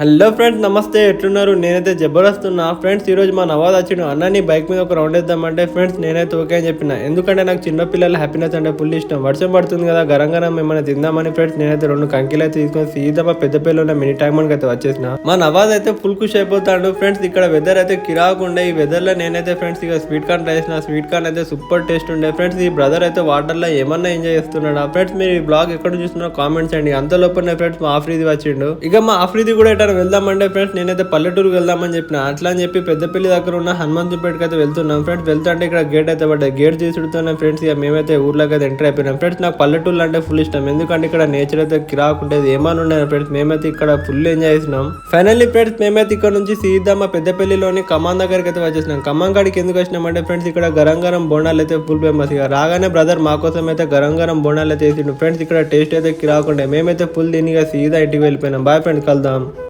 Hello friends నమస్తే. ఎట్లున్నారు? నేనైతే జబర్దస్త్ ఉన్నా. ఫ్రెండ్స్ ఈ రోజు మా నవాజ్ వచ్చిండు. అన్నాన్ని బైక్ మీద ఒక రౌండ్ వేద్దామంటే ఫ్రెండ్స్ నేనైతే ఓకే అని చెప్పిన. ఎందుకంటే నాకు చిన్న పిల్లల హ్యాపీనెస్ అంటే ఫుల్ ఇష్టం. వర్షం పడుతుంది కదా గరం గరం ఏమైనా తిందామని ఫ్రెండ్స్ నేనైతే రెండు కంకిలు అయితే తీసుకొని సీదా మా పెద్ద పిల్లలు ఉన్న మినీ ట్యాంక్ అయితే వచ్చేసిన. మా నవాజ్ అయితే ఫుల్ ఖుషి అయిపోతాడు. ఫ్రెండ్స్ ఇక్కడ వెదర్ అయితే కిరాకు ఉండే ఈ వెదర్లో నేనైతే ఫ్రెండ్స్ ఇక స్వీట్ కార్న్ వేసిన స్వీట్ కార్న్ అయితే సూపర్ టేస్ట్ ఉండే. ఫ్రెండ్స్ ఈ బ్రదర్ అయితే వాటర్లో ఏమన్నా ఎంజాయ్ చేస్తున్నాడు? ఫ్రెండ్స్ మీరు ఈ బ్లాగ్ ఎక్కడ చూస్తున్నారో కామెంట్స్ అండి అంత లోపల ఫ్రెండ్స్ మా ఆఫ్రీది వచ్చిండు. ఇక మా ఆఫ్రీది కూడా అక్కడ వెళ్దామంటే ఫ్రెండ్స్ నేనైతే పల్లెటూరుకి వెళ్దామని చెప్పిన. అట్లా అని చెప్పి పెద్దపల్లి దగ్గర ఉన్న హనుమంతుపేటకి అయితే వెళ్తున్నాం. ఫ్రెండ్స్ వెళ్తుంటే ఇక్కడ గేట్ అయితే పడ్డాయి. గేట్ తీసుడుతూనే ఫ్రెండ్స్ ఇక మేమైతే ఊర్లోకి అయితే ఎంటర్ అయిపోయినాం. ఫ్రెండ్స్ నాకు పల్లెటూర్లు అంటే ఫుల్ ఇష్టం. ఎందుకంటే ఇక్కడ నేచర్ అయితే కిరాకు ఉంటుంది ఏమని ఉండే ఫ్రెండ్స్ మేమైతే ఇక్కడ ఫుల్ ఎంజాయ్ చేసినాం. ఫైనల్లీ ఫ్రెండ్స్ మేమైతే ఇక్కడ నుంచి సీదా మా పెద్దపల్లిలోని ఖమ్మం దగ్గరికి అయితే వచ్చేసినాం. కమాన్ కాడికి ఎందుకు వచ్చినామంటే ఫ్రెండ్స్ ఇక్కడ గరం గరం బోనాలు అయితే ఫుల్ ఫేమస్ ఇక రాగానే బ్రదర్ మా కోసం అయితే గరం గరం బోనాలు అయితే వేసిండు. ఫ్రెండ్స్ ఇక్కడ టేస్ట్ అయితే కిరాకుండే మేమైతే ఫుల్ దీనిగా సీదా ఇంటికి వెళ్ళిపోయినాం. బాయ్ ఫ్రెండ్స్ కలుద్దాం.